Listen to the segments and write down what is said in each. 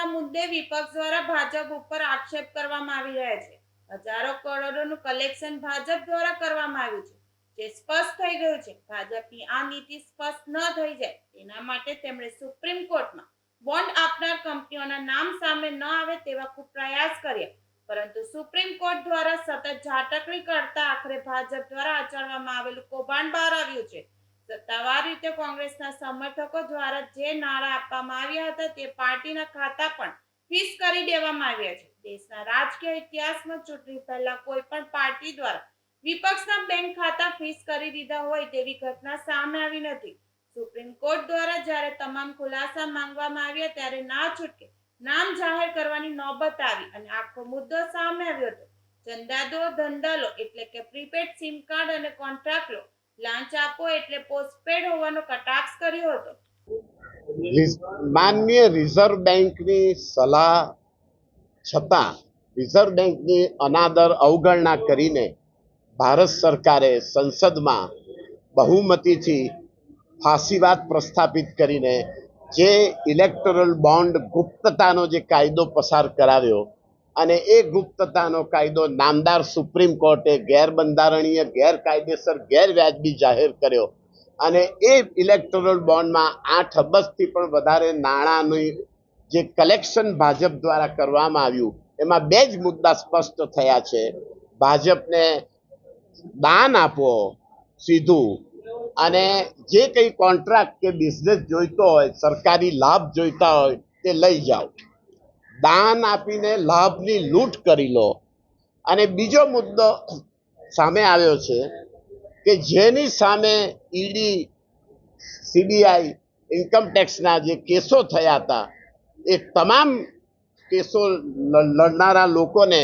બોન્ડના મુદ્દે વિપક્ષ દ્વારા ભાજપ ઉપર આક્ષેપ કરવામાં આવી રહ્યા છે. હજારો કરોડોનું કલેક્શન ભાજપ દ્વારા કરવામાં આવ્યું છે. જે સ્પષ્ટ થઈ ગયું છે, ભાજપની આ નીતિ સ્પષ્ટ ન થઈ જાય, તેના માટે તેમણે સુપ્રીમ કોર્ટમાં બોન્ડ આપનાર કંપનીઓના નામ સામે ન આવે તેવા ખૂબ પ્રયાસ કર્યા. પરંતુ સુપ્રીમ કોર્ટ દ્વારા સતત ઝાટકણી કરતા આખરે ભાજપ દ્વારા આચરવામાં આવેલું કૌભાંડ બહાર આવ્યું છે. સત્તાવાર રીતે કોંગ્રેસના સમર્થકો દ્વારા જે નાણાં આપવામાં આવ્યા હતા તે પાર્ટીના ખાતા પણ ફીસ કરી દેવામાં આવ્યા છે. દેશના રાજકીય ઇતિહાસમાં ચૂંટણી પહેલા કોઈ પણ પાર્ટી દ્વારા વિપક્ષના બેંક ખાતા ફીસ કરી દીધા હોય તેવી ઘટના સામે આવી નથી. સુપ્રીમ કોર્ટ દ્વારા જ્યારે તમામ ખુલાસા માંગવામાં આવ્યા ત્યારે ના છૂટકે નામ જાહેર કરવાની નોબત આવી અને આખો મુદ્દો સામે આવ્યો હતો. ચંદાદો ધંધાલો એટલે કે પ્રીપેડ સિમ કાર્ડ અને કોન્ટ્રાક્ટ લો લાંચ આપો એટલે પોસ્ટપેડ હોવાનો કટાક્ષ કર્યો હતો. માન્ય રિઝર્વ બેંકની સલાહ છતાં રિઝર્વ બેંકની અનાદર અવગણના કરીને ભારત સરકારે સંસદમાં બહુમતીથી ફાંસીવાદ પ્રસ્થાપિત કરીને જે ઇલેક્ટોરલ બોન્ડ ગુપ્તતાનો જે કાયદો પસાર કરાવ્યો અને એ ગુપ્તતાનો કાયદો નામદાર સુપ્રીમ કોર્ટે ગેરબંધારણીય, ગેરકાયદેસર, ગેરવ્યાજબી જાહેર કર્યો. અને એ ઇલેક્ટોરલ બોન્ડમાં આઠ અબજથી પણ વધારે નાણાંની જે કલેક્શન ભાજપ દ્વારા કરવામાં આવ્યું, એમાં બે જ મુદ્દા સ્પષ્ટ થયા છે. ભાજપને દાન આપો, સીધું. અને જે કંઈ કોન્ટ્રાક્ટ કે બિઝનેસ જોઈતો હોય, સરકારી લાભ જોઈતા હોય, તે લઈ જાઓ. દાન આપીને લાભની લૂંટ કરી લો. અને બીજો મુદ્દો સામે આવ્યો છે કે જેની સામે ઈડી, સીબીઆઈ ઇન્કમટેક્સના જે કેસો થયા હતા, એ તમામ કેસો લડનારા લોકોને,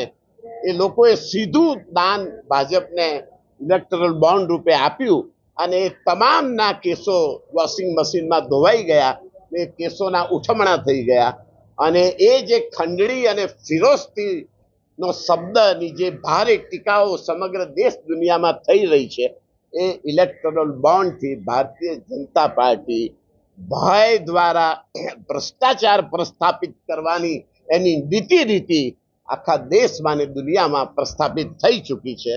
એ લોકોએ સીધું દાન ભાજપને ઇલેક્ટરલ બોન્ડ રૂપે આપ્યું અને એ તમામના કેસો વોશિંગ મશીનમાં ધોવાઈ ગયા એ કેસોના ઉઠમણા થઈ ગયા. અને એ જે ખંડણી અને ફિરોસ્તી નો શબ્દની જે ભારે ટીકાઓ સમગ્ર દેશ દુનિયામાં થઈ રહી છે, એ ઇલેક્ટોરલ બોન્ડથી ભારતીય જનતા પાર્ટી ભય દ્વારા ભ્રષ્ટાચાર પ્રસ્થાપિત કરવાની એની નીતિ રીતિ આખા દેશમાં ને દુનિયામાં પ્રસ્થાપિત થઈ ચૂકી છે.